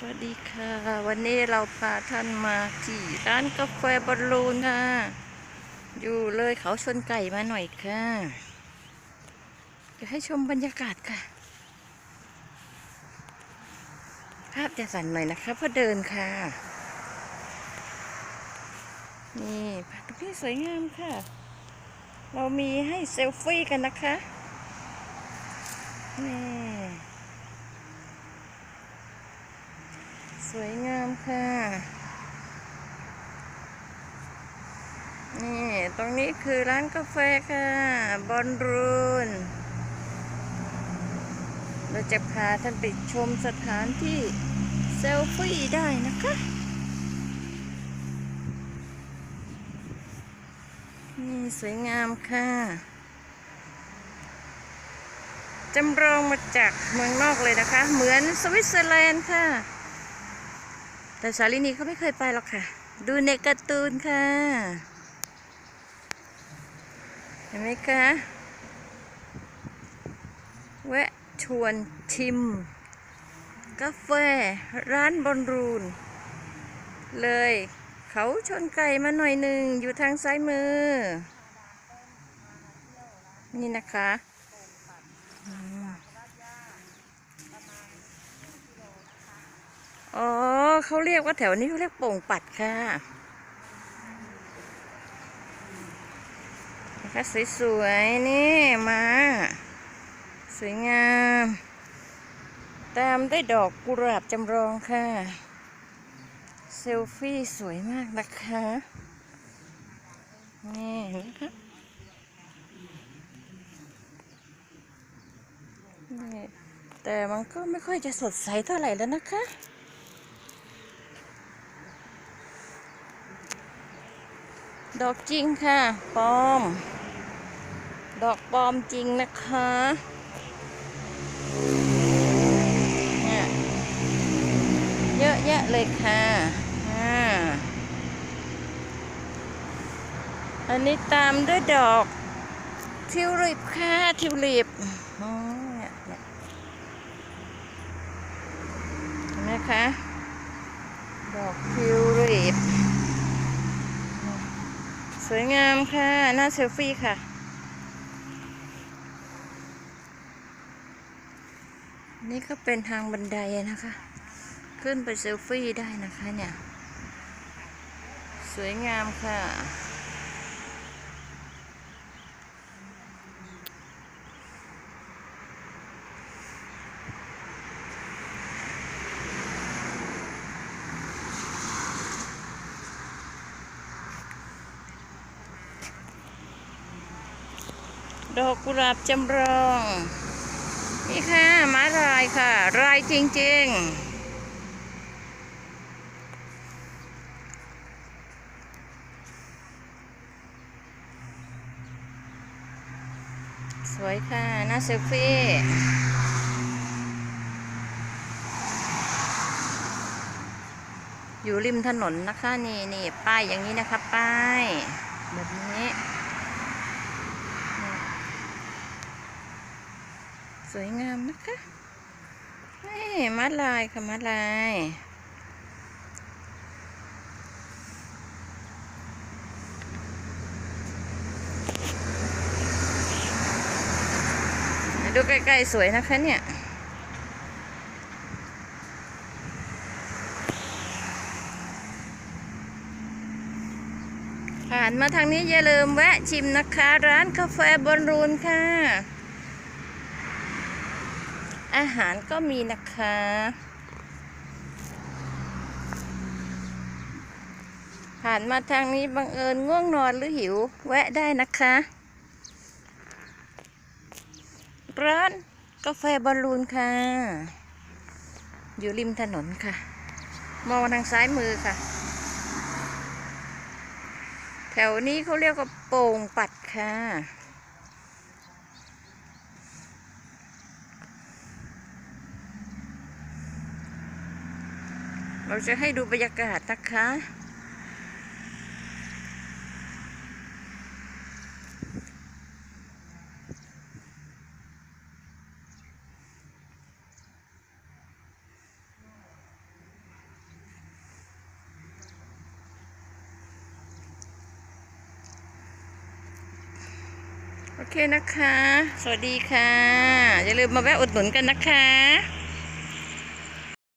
สวัสดีค่ะ วันนี้เราพาท่านมาที่ร้านกาแฟบอลลูนค่ะ อยู่เลยเขาชนไก่มาหน่อยค่ะจะให้ชมบรรยากาศค่ะ ภาพจะสั่นหน่อยนะคะเพราะเดินค่ะ นี่ตรงนี้สวยงามค่ะ เรามีให้เซลฟี่กันนะคะนี่ สวยงามค่ะ นี่ ตรงนี้คือร้านกาแฟค่ะ บอลรูน เราจะพาท่านไปชมสถานที่เซลฟี่ได้นะคะ นี่สวยงามค่ะจำลองมาจากเมืองนอกเลยนะคะ เหมือนสวิตเซอร์แลนด์ค่ะ แต่สาลินีเขาไม่เคยไปหรอกค่ะ ดูในการ์ตูนค่ะ เห็นไหมคะแวะชวนชิม กาแฟร้านบอลรูน เลย เขาชนไก่มาหน่อยหนึ่งอยู่ทางซ้ายมือ นี่นะคะอืม อ๋อ เขาเรียกว่าแถวนี้เขาเรียกโป่งปัดค่ะนะคะสวยๆ นี่มา สวยงาม ตามด้วยดอกกุหลาบจำลองค่ะ เซลฟี่สวยมากนะคะ นี่นะคะนี่แต่มันก็ไม่ค่อยจะสดใสเท่าไหร่แล้วนะคะ ดอกจริงค่ะปลอม ดอกปลอมจริงนะคะเนี่ยเยอะแยะเลยค่ะอ่าอันนี้ตามด้วยดอกทิวลิปค่ะทิวลิปเนี่ยเนี่ยเห็นไหมคะ ดอกทิวลิป สวย งามค่ะ หน้าเซลฟี่ค่ะ นี่ก็เป็นทางบันไดนะคะ ขึ้นไปเซลฟี่ได้นะคะเนี่ย สวยงามค่ะ ดอกกุหลาบจำลอง นี่ค่ะม้าลายค่ะ ลายจริงๆสวยค่ะน้าเซลฟี่อยู่ริมถนนนะคะ นี่นี่ป้ายอย่างนี้นะคะ ป้าย แบบนี้ สวยงามนะคะเฮ้ยมัดลายค่ะมัดลายดูใกล้ๆสวยนะคะเนี่ยผ่านมาทางนี้อย่าลืมแวะชิมนะคะ ร้านกาแฟบอลรูนค่ะ อาหารก็มีนะคะ ผ่านมาทางนี้บังเอิญง่วงนอนหรือหิว แวะได้นะคะ ร้านกาแฟบอลลูนค่ะ อยู่ริมถนนค่ะ มองทางซ้ายมือค่ะ แถวนี้เขาเรียกว่าโป่งปัดค่ะ เราจะให้ดูบรรยากาศนะคะ โอเคนะคะ สวัสดีค่ะ อย่าลืมมาแวะอุดหนุนกันนะคะ